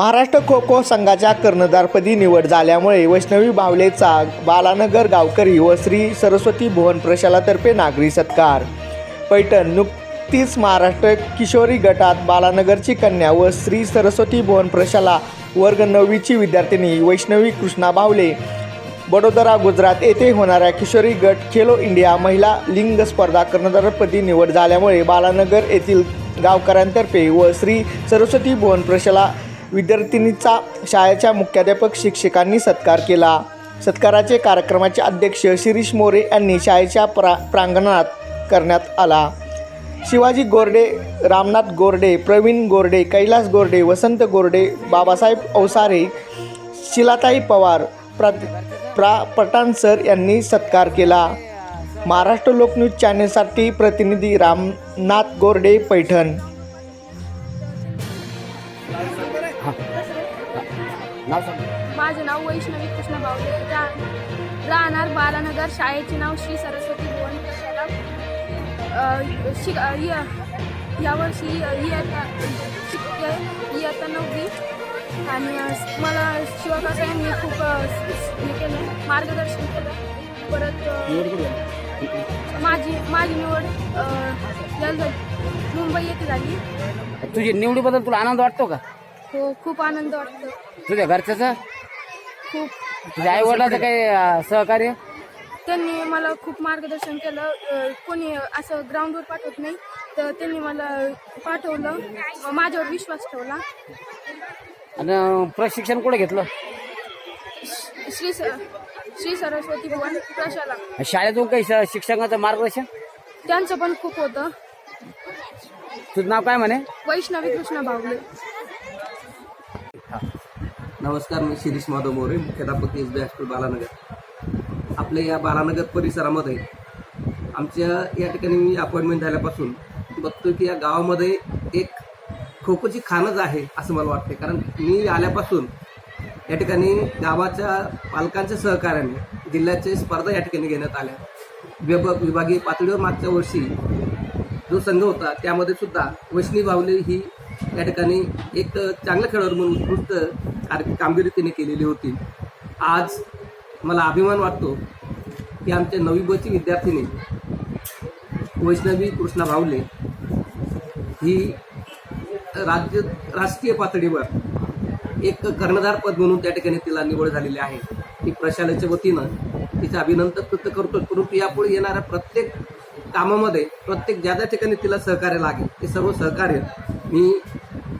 महाराष्ट्र खो खो संघाच्या कर्णधारपदी निवड झाल्यामुळे वैष्णवी बावलेचा बालानगर गावकरी व श्री सरस्वती भुवन प्रशालातर्फे नागरी सत्कार. पैठण नुकतीच महाराष्ट्र किशोरी गटात बालानगरची कन्या व श्री सरस्वती भुवन प्रशाला वर्ग नववीची विद्यार्थिनी वैष्णवी कृष्णा बावले. बडोदरा गुजरात येथे होणाऱ्या किशोरी गट खेलो इंडिया महिला लिंग स्पर्धा कर्णधारपदी निवड झाल्यामुळे बालानगर येथील गावकऱ्यांतर्फे व श्री सरस्वती भुवन प्रशाला विद्यार्थिनीचा शाळेच्या मुख्याध्यापक शिक्षकांनी सत्कार केला. सत्काराचे कार्यक्रमाचे अध्यक्ष शिरीष मोरे यांनी शाळेच्या प्रा प्रांगणात करण्यात आला. शिवाजी गोरडे रामनाथ गोरडे प्रवीण गोरडे कैलास गोरडे वसंत गोरडे बाबासाहेब अवसारे शिलाताई पवार प्रा प्रा पठाण सर यांनी सत्कार केला. महाराष्ट्र लोकन्यूज चॅनेलसाठी प्रतिनिधी रामनाथ गोरडे पैठण. नाव सांग. माझे नाव वैष्णवी कृष्ण बावले रा राहणार बालानगर शाळेचे नाव श्री सरस्वती भुवन अ, शिक अ, य- यावर्षी इयत्ता शिकते. इयत्ता नववी. आणि अ, मला शिवकासा यांनी खूप अ, हे केलं. मार्गदर्शन केलं. परत अ, निवड? माझी माझी निवड अ. मुंबई येथे झाली. तुझी निवडीबद्दल तुला आनंद वाटतो का? हो खूप आनंद वाटतो. तुझ्या घरच्याचं? खूप. तुझ्या आई वडिलाचं काही अं, सहकार्य? त्यांनी मला खूप मार्गदर्शन केलं. अ, कोणी असं ग्राउंडवर पाठवत नाही तर त्यांनी मला पाठवलं. व माझ्यावर विश्वास ठेवला. आणि अं, प्रशिक्षण कुठे घेतलं? श्री स श्री सरस्वती भुवन प्रशाला. शाळेतून काही श- शिक्षकांचं मार्गदर्शन? त्यांचं पण खूप होतं. तुझं नाव काय म्हणे? वैष्णवी कृष्ण बावले. नमस्कार मी शिरीष माधव मोरे मुख्याध्यापक एस बी हायस्कूल बालानगर. आपल्या या बालानगर परिसरामध्ये आमच्या या ठिकाणी मी अपॉइंटमेंट झाल्यापासून बघतो की या गावामध्ये एक खोखोची खानच खाणच आहे असं मला वाटते कारण मी आल्यापासून या ठिकाणी गावाच्या पालकांच्या सहकार्याने जिल्ह्याचे स्पर्धा या ठिकाणी घेण्यात आल्या. विभाग विभागीय पातळीवर मागच्या वर्षी जो संघ होता त्यामध्ये सुद्धा वैष्णी बावली ही या ठिकाणी एक चांगला खेळाडू म्हणून उत्कृष्ट कार- कामगिरी तिने केलेली होती. आज मला अभिमान वाटतो की आमच्या नवी बची विद्यार्थिनी वैष्णवी कृष्णा भावले ही राज्य राष्ट्रीय पातळीवर एक कर्णधार पद म्हणून त्या ठिकाणी तिला निवड झालेली आहे. ती प्रशालेच्या वतीनं तिचं अभिनंदन कृत्य करतो. परंतु यापुढे येणाऱ्या प्रत्येक कामामध्ये प्रत्येक ज्या ज्या ठिकाणी तिला सहकार्य लागेल ते सर्व सहकार्य मी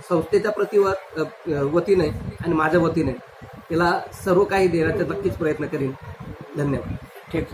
संस्थेच्या प्रतिवर वतीने आणि माझ्या वतीने तिला सर्व काही देण्याचा नक्कीच प्रयत्न करीन. धन्यवाद. ठीक